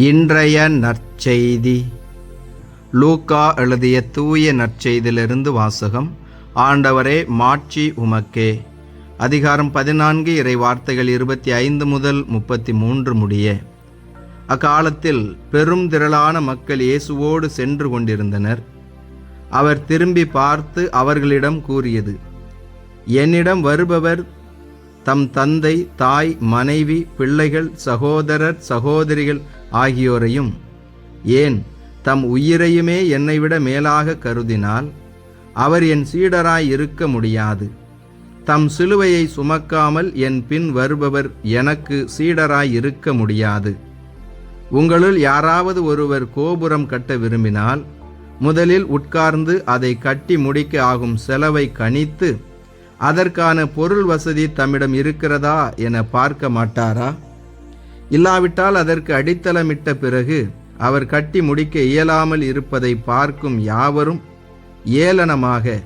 இன்றைய நற்செய்தி. லூக்கா எழுதிய தூய நற்செய்தியிலிருந்து வாசகம். ஆண்டவரே மாட்சி உமக்கே. அதிகாரம் பதினான்கு இறை வார்த்தைகள் இருபத்தி ஐந்து முதல் முப்பத்தி மூன்று முடிய. அக்காலத்தில் பெரும் திரளான மக்கள் இயேசுவோடு சென்று கொண்டிருந்தனர். அவர் திரும்பி பார்த்து அவர்களிடம் கூறியது என்னிடம் வருபவர் தம் தந்தை தாய் மனைவி பிள்ளைகள் சகோதரர் சகோதரிகள் ஆகியோரையும். ஏன் தம் உயிரையுமே என்னை விட மேலாக கருதினால்? அவர் என் சீடராய் இருக்க முடியாது. தம் சிலுவையை சுமக்காமல் என் பின் வருபவர் எனக்கு சீடராய் இருக்க முடியாது. உங்களுள் யாராவது ஒருவர் கோபுரம் கட்ட விரும்பினால் முதலில் உட்கார்ந்து அதை கட்டி முடிக்க ஆகும் செலவை கணித்து அதற்கான பொருள் வசதி தம்மிடம் இருக்கிறதா என பார்க்க மாட்டாரா? இல்லாவிட்டால் அதற்கு அடித்தளமிட்ட பிறகு அவர் கட்டி முடிக்க இயலாமல் இருப்பதை பார்க்கும் யாவரும் ஏளனமாக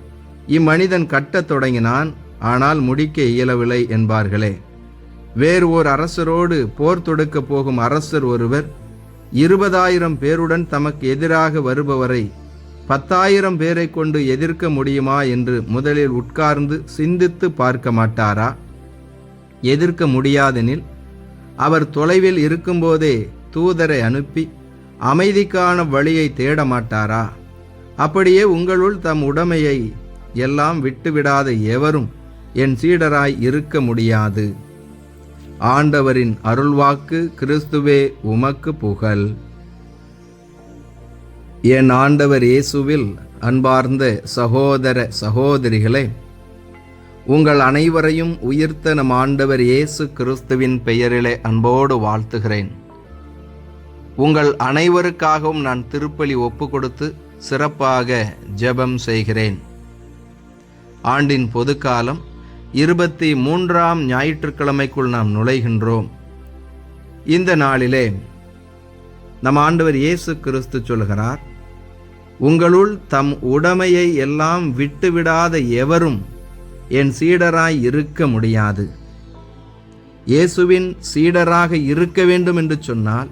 இம்மனிதன் கட்டத் தொடங்கினான் ஆனால் முடிக்க இயலவில்லை என்பார்களே. வேறு ஓர் அரசரோடு போர் தொடுக்கப் போகும் அரசர் ஒருவர் இருபதாயிரம் பேருடன் தமக்கு எதிராக வருபவரை பத்தாயிரம் பேரை கொண்டு எதிர்க்க முடியுமா என்று முதலில் உட்கார்ந்து சிந்தித்து பார்க்க மாட்டாரா? எதிர்க்க முடியாதெனில் அவர் தொலைவில் இருக்கும்போதே தூதரை அனுப்பி அமைதிக்கான வழியை தேட மாட்டாரா? அப்படியே உங்களுள் தம் உடமையை எல்லாம் விட்டுவிடாத எவரும் என் சீடராய் இருக்க முடியாது. ஆண்டவரின் அருள்வாக்கு கிறிஸ்துவே உமக்கு புகழ். என் ஆண்டவர் இயேசுவில் அன்பார்ந்த சகோதர சகோதரிகளே உங்கள் அனைவரையும் உயிர்த்த நம் ஆண்டவர் இயேசு கிறிஸ்துவின் பெயரிலே அன்போடு வாழ்த்துகிறேன். உங்கள் அனைவருக்காகவும் நான் திருப்பலி ஒப்பு கொடுத்து சிறப்பாக ஜெபம் செய்கிறேன். ஆண்டின் பொதுக்காலம் இருபத்தி மூன்றாம் ஞாயிற்றுக்கிழமைக்குள் நாம் நுழைகின்றோம். இந்த நாளிலே நம் ஆண்டவர் இயேசு கிறிஸ்து சொல்கிறார் உங்களுள் தம் உடைமையை எல்லாம் விட்டுவிடாத எவரும் என் சீடராய் இருக்க முடியாது. இயேசுவின் சீடராக இருக்க வேண்டும் என்று சொன்னால்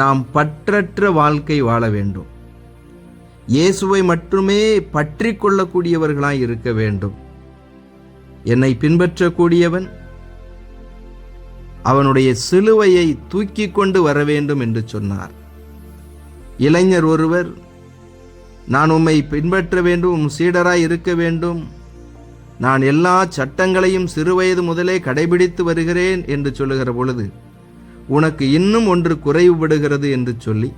நாம் பற்றற்ற வாழ்க்கை வாழ வேண்டும். இயேசுவை மட்டுமே பற்றி கொள்ளக்கூடியவர்களாய் இருக்க வேண்டும். என்னை பின்பற்றக்கூடியவன் அவனுடைய சிலுவையை தூக்கி கொண்டு வர வேண்டும் என்று சொன்னார். இளைஞர் ஒருவர் நான் உம்மை பின்பற்ற வேண்டும் உம் சீடராய் இருக்க வேண்டும். நான் எல்லா சட்டங்களையும் சிறுவயது முதலே கடைபிடித்து வருகிறேன் என்று சொல்லுகிற பொழுது உனக்கு இன்னும் ஒன்று குறைவுபடுகிறது என்று சொல்லி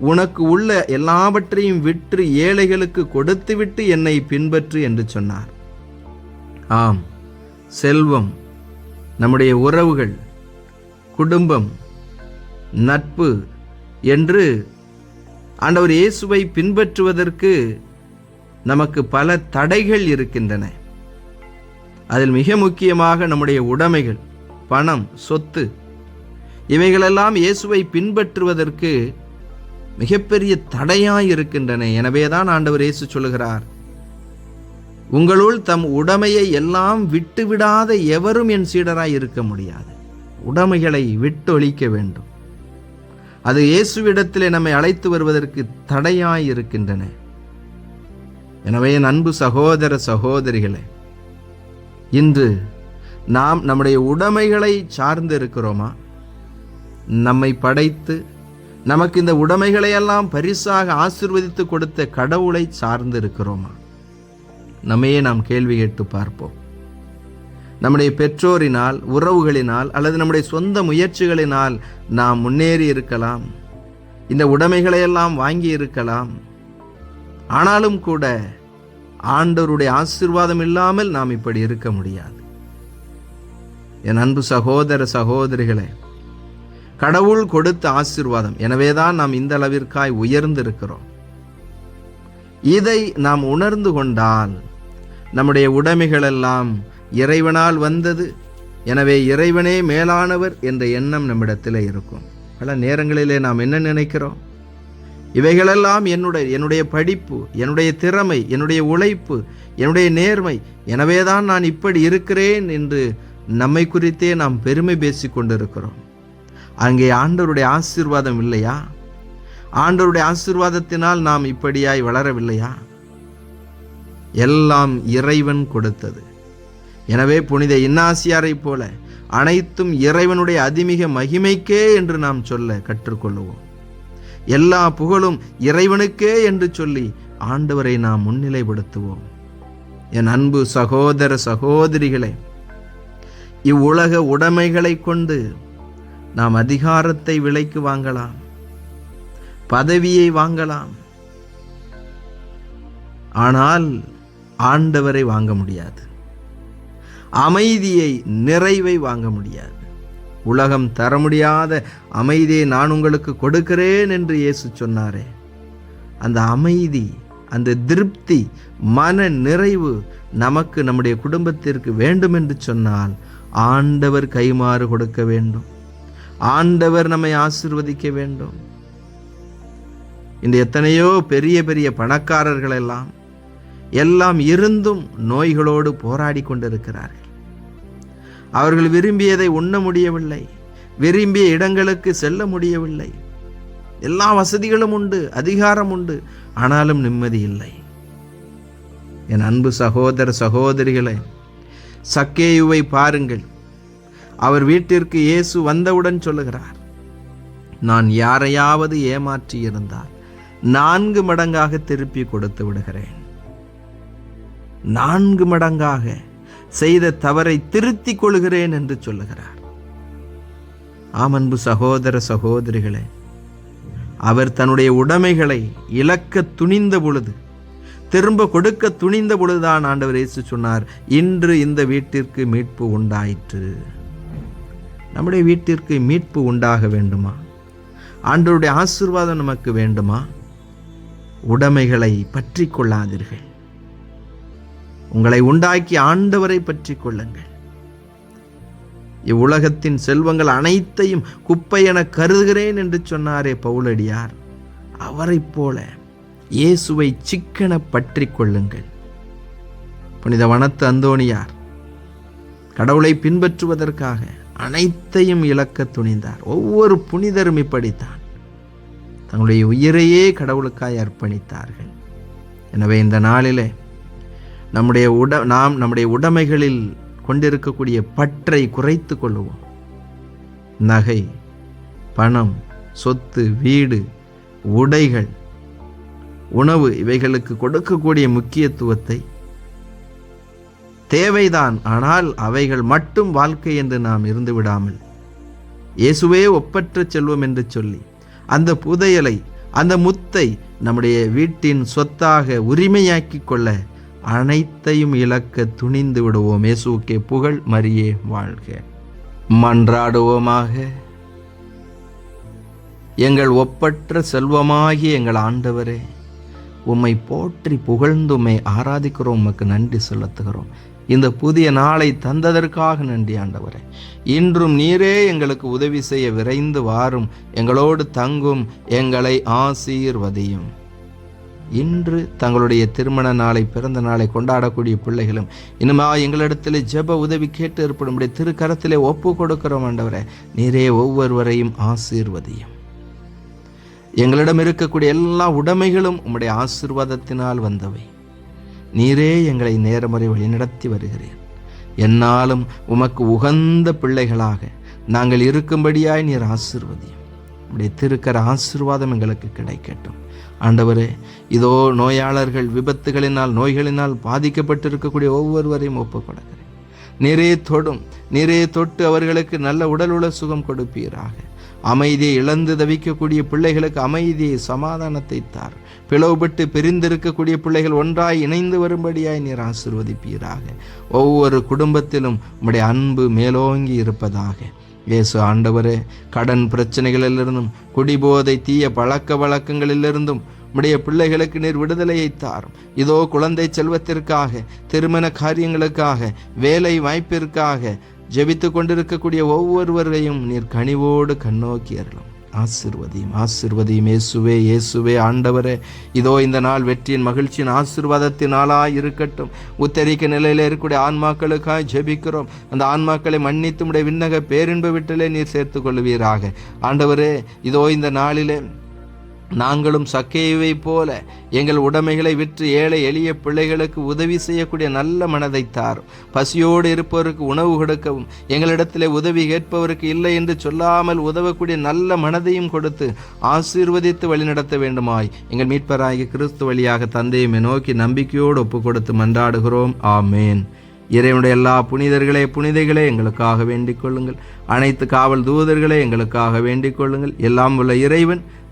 உனக்கு உள்ள எல்லாவற்றையும் விற்று ஏழைகளுக்கு கொடுத்துவிட்டு என்னை பின்பற்று என்று சொன்னார். ஆம் செல்வம் நம்முடைய உறவுகள் குடும்பம் நட்பு என்று ஆண்டவர் இயேசுவை பின்பற்றுவதற்கு நமக்கு பல தடைகள் இருக்கின்றன. அதில் மிக முக்கியமாக நம்முடைய உடைமைகள் பணம் சொத்து இவைகளெல்லாம் இயேசுவை பின்பற்றுவதற்கு மிகப்பெரிய தடையாய் இருக்கின்றன. எனவே தான் ஆண்டவர் இயேசு சொல்லுகிறார் உங்களுள் தம் உடைமையை எல்லாம் விட்டுவிடாத எவரும் என் சீடராய் இருக்க முடியாது. உடைமைகளை விட்டொழிக்க வேண்டும். அது இயேசுவிடத்திலே நம்மை அழைத்து வருவதற்கு தடையாய் இருக்கின்றன எனவே என் அன்பு சகோதர சகோதரிகளே இன்று நாம் நம்முடைய உடைமைகளை சார்ந்து இருக்கிறோமா? நம்மை படைத்து நமக்கு இந்த உடைமைகளையெல்லாம் பரிசாக ஆசிர்வதித்து கொடுத்த கடவுளை சார்ந்து இருக்கிறோமா? நம்மையே நாம் கேள்வி கேட்டு பார்ப்போம். நம்முடைய பெற்றோரினால் உறவுகளினால் அல்லது நம்முடைய சொந்த முயற்சிகளினால் நாம் முன்னேறி இருக்கலாம். இந்த உடைமைகளை எல்லாம் வாங்கி இருக்கலாம். ஆனாலும் கூட ஆண்டவருடைய ஆசிர்வாதம் இல்லாமல் நாம் இப்படி இருக்க முடியாது. என் அன்பு சகோதர சகோதரிகளே கடவுள் கொடுத்த ஆசிர்வாதம். எனவேதான் நாம் இந்த அளவிற்காய் உயர்ந்திருக்கிறோம். இதை நாம் உணர்ந்து கொண்டால் நம்முடைய உடைமைகள் எல்லாம் இறைவனால் வந்தது. எனவே இறைவனே மேலானவர் என்ற எண்ணம் நம்மிடத்தில் இருக்கும். பல நேரங்களிலே நாம் என்ன நினைக்கிறோம்? இவைகளெல்லாம் என்னுடைய என்னுடைய படிப்பு என்னுடைய திறமை என்னுடைய உழைப்பு என்னுடைய நேர்மை எனவே தான் நான் இப்படி இருக்கிறேன் என்று நம்மை குறித்தே நாம் பெருமை பேசிக் கொண்டிருக்கிறோம். அங்கே ஆண்டவருடைய ஆசீர்வாதம் இல்லையா? ஆண்டவருடைய ஆசீர்வாதத்தினால் நாம் இப்படியாய் வளரவில்லையா? எல்லாம் இறைவன் கொடுத்தது. எனவே புனித இன்னாசியாரைப் போல அனைத்தும் இறைவனுடைய அதிமிக மகிமைக்கே என்று நாம் சொல்ல கற்றுக்கொள்ளுவோம். எல்லா புகழும் இறைவனுக்கே என்று சொல்லி ஆண்டவரை நாம் முன்னிலைப்படுத்துவோம். என் அன்பு சகோதர சகோதரிகளே இவ்வுலக உடைமைகளை கொண்டு நாம் அதிகாரத்தை விலைக்கு வாங்கலாம் பதவியை வாங்கலாம். ஆனால் ஆண்டவரை வாங்க முடியாது. அமைதியை நிறைவை வாங்க முடியாது. உலகம் தர முடியாத அமைதியை நான் உங்களுக்கு கொடுக்கிறேன் என்று இயேசு சொன்னாரே. அந்த அமைதி அந்த திருப்தி மன நிறைவு நமக்கு நம்முடைய குடும்பத்திற்கு வேண்டும் என்று சொன்னால் ஆண்டவர் கைமாறு கொடுக்க வேண்டும். ஆண்டவர் நம்மை ஆசிர்வதிக்க வேண்டும். இந்த எத்தனையோ பெரிய பெரிய பணக்காரர்கள் எல்லாம் எல்லாம் இருந்தும் நோய்களோடு போராடி கொண்டிருக்கிறார்கள். அவர்கள் விரும்பியதை உண்ண முடியவில்லை. விரும்பிய இடங்களுக்கு செல்ல முடியவில்லை. எல்லா வசதிகளும் உண்டு அதிகாரம் உண்டு ஆனாலும் நிம்மதி இல்லை. என் அன்பு சகோதர சகோதரிகளை சக்கேயுவை பாருங்கள். அவர் வீட்டிற்கு இயேசு வந்தவுடன் சொல்லுகிறார் நான் யாரையாவது ஏமாற்றி இருந்தால் நான்கு மடங்காக திருப்பி கொடுத்து விடுகிறேன். நான்கு மடங்காக செய்த தவறை திருத்திக் கொள்கிறேன் என்று சொல்லுகிறார். ஆமன்பு சகோதர சகோதரிகளே அவர் தன்னுடைய உடைமைகளை இழக்க துணிந்த பொழுது திரும்ப கொடுக்க துணிந்த பொழுதுதான் ஆண்டவர் இயேசு சொன்னார் இன்று இந்த வீட்டிற்கு மீட்பு உண்டாயிற்று. நம்முடைய வீட்டிற்கு மீட்பு உண்டாக வேண்டுமா? ஆண்டவருடைய ஆசீர்வாதம் நமக்கு வேண்டுமா? உடைமைகளை பற்றி கொள்ளாதீர்கள். உங்களை உண்டாக்கி ஆண்டவரை பற்றி கொள்ளுங்கள். இவ்வுலகத்தின் செல்வங்கள் அனைத்தையும் குப்பை என கருதுகிறேன் என்று சொன்னாரே பவுலடியார். அவரைப் போல இயேசுவை சிக்கன பற்றி கொள்ளுங்கள். புனித வனத்து அந்தோணியார் கடவுளை பின்பற்றுவதற்காக அனைத்தையும் இழக்க துணிந்தார். ஒவ்வொரு புனிதரும் இப்படித்தான். தங்களுடைய உயிரையே கடவுளுக்காய் அர்ப்பணித்தார்கள். எனவே இந்த நாளிலே நம்முடைய உட நாம் நம்முடைய உடைமைகளில் கொண்டிருக்கக்கூடிய பற்றை குறைத்து கொள்ளுவோம். நகை பணம் சொத்து வீடு உடைகள் உணவு இவைகளுக்கு கொடுக்கக்கூடிய முக்கியத்துவத்தை தேவைதான். ஆனால் அவைகள் மட்டும் வாழ்க்கை என்று நாம் இருந்து விடாமல் இயேசுவே ஒப்பற்ற செல்வம் என்று சொல்லி அந்த புதையலை அந்த முத்தை நம்முடைய வீட்டின் சொத்தாக உரிமையாக்கி கொள்ள அனைத்தையும் இழக்க துணிந்து விடுவோம். இயேசுக்கே புகழ் மரியே வாழ்க. மன்றாடுவோமாக. எங்கள் ஒப்பற்ற செல்வமாகிய எங்கள் ஆண்டவரே உம்மை போற்றி புகழ்ந்துமை ஆராதிக்கிறோம். உமக்கு நன்றி செலுத்துகிறோம். இந்த புதிய நாளை தந்ததற்காக நன்றி ஆண்டவரே. இன்றும் நீரே எங்களுக்கு உதவி செய்ய விரைந்து வாரும். எங்களோடு தங்கும் எங்களை ஆசீர்வதியும். இன்று தங்களுடைய திருமண நாளை பிறந்த நாளை கொண்டாடக்கூடிய பிள்ளைகளும் இனிமா எங்களிடத்தில் ஜெப உதவி கேட்டு ஏற்படும்படி திருக்கரத்திலே ஒப்பு கொடுக்கிறோம் ஆண்டவரே. நீரே ஒவ்வொருவரையும் ஆசீர்வதியும். எங்களிடம் இருக்கக்கூடிய எல்லா உடைமைகளும் உம்முடைய ஆசீர்வாதத்தினால் வந்தவை. நீரே எங்களை நேரமுறை வழிநடத்தி வருகிறீர். என்னாலும் உமக்கு உகந்த பிள்ளைகளாக நாங்கள் இருக்கும்படியாய் நீர் ஆசீர்வதியும். உடைய திருக்கர ஆசீர்வாதம் எங்களுக்கு கிடைக்கட்டும். ஆண்டவரே இதோ நோயாளர்கள் விபத்துகளினால் நோய்களினால் பாதிக்கப்பட்டிருக்கக்கூடிய ஒவ்வொருவரையும் ஒப்புக்கொடுக்கிறேன். நிறைய தொடும் நிறைய தொட்டு அவர்களுக்கு நல்ல உடல் உள்ள சுகம் கொடுப்பீராக. அமைதியை இழந்து தவிக்கக்கூடிய பிள்ளைகளுக்கு அமைதியை சமாதானத்தை தார். பிளவுபட்டு பிரிந்திருக்கக்கூடிய பிள்ளைகள் ஒன்றாய் இணைந்து வரும்படியாய் நீர் ஆசிர்வதிப்பீராக. ஒவ்வொரு குடும்பத்திலும் உம்முடைய அன்பு மேலோங்கி இருப்பதாக. இயேசு ஆண்டவரே கடன் பிரச்சனைகளிலிருந்தும் குடிபோதை தீய பழக்க வழக்கங்களிலிருந்தும் உம்முடைய பிள்ளைகளுக்கு நீர் விடுதலையை தாரும். இதோ குழந்தை செல்வத்திற்காக திருமண காரியங்களுக்காக வேலை வாய்ப்பிற்காக ஜெபித்து கொண்டிருக்கக்கூடிய ஒவ்வொருவரையும் நீர் கனிவோடு கண்ணோக்கி அருளும். ஆசிர்வதியும் ஆசிர்வதியும் இயேசுவே இயேசுவே ஆண்டவரே. இதோ இந்த நாள் வெற்றியின் மகிழ்ச்சியின் ஆசிர்வாதத்தின் இருக்கட்டும். உத்தரிக்க நிலையில் இருக்கக்கூடிய ஆன்மாக்களுக்காக ஜெபிக்கிறோம். அந்த ஆன்மாக்களை மன்னித்து உடைய விண்ணக பேரின்ப விட்டலே நீர் சேர்த்து கொள்வீராக ஆண்டவரே இதோ இந்த நாளிலே நாங்களும் சக்கையை போல எங்கள் உடைமைகளை விற்று ஏழை எளிய பிள்ளைகளுக்கு உதவி செய்யக்கூடிய நல்ல மனதை தாரும். பசியோடு இருப்பவருக்கு உணவு கொடுக்கவும் எங்களிடத்திலே உதவி கேட்பவருக்கு இல்லை என்று சொல்லாமல் உதவக்கூடிய நல்ல மனதையும் கொடுத்து ஆசீர்வதித்து வழிநடத்த வேண்டுமாய். எங்கள் மீட்பராகிய கிறிஸ்து வழியாக தந்தையுமே நோக்கி நம்பிக்கையோடு ஒப்பு கொடுத்து மன்றாடுகிறோம். ஆமேன். இறைவனுடைய எல்லா புனிதர்களே புனிதைகளே எங்களுக்காக வேண்டிக் கொள்ளுங்கள். அனைத்து காவல் தூதர்களே எங்களுக்காக வேண்டிக் கொள்ளுங்கள். எல்லாம் உள்ள இறைவன்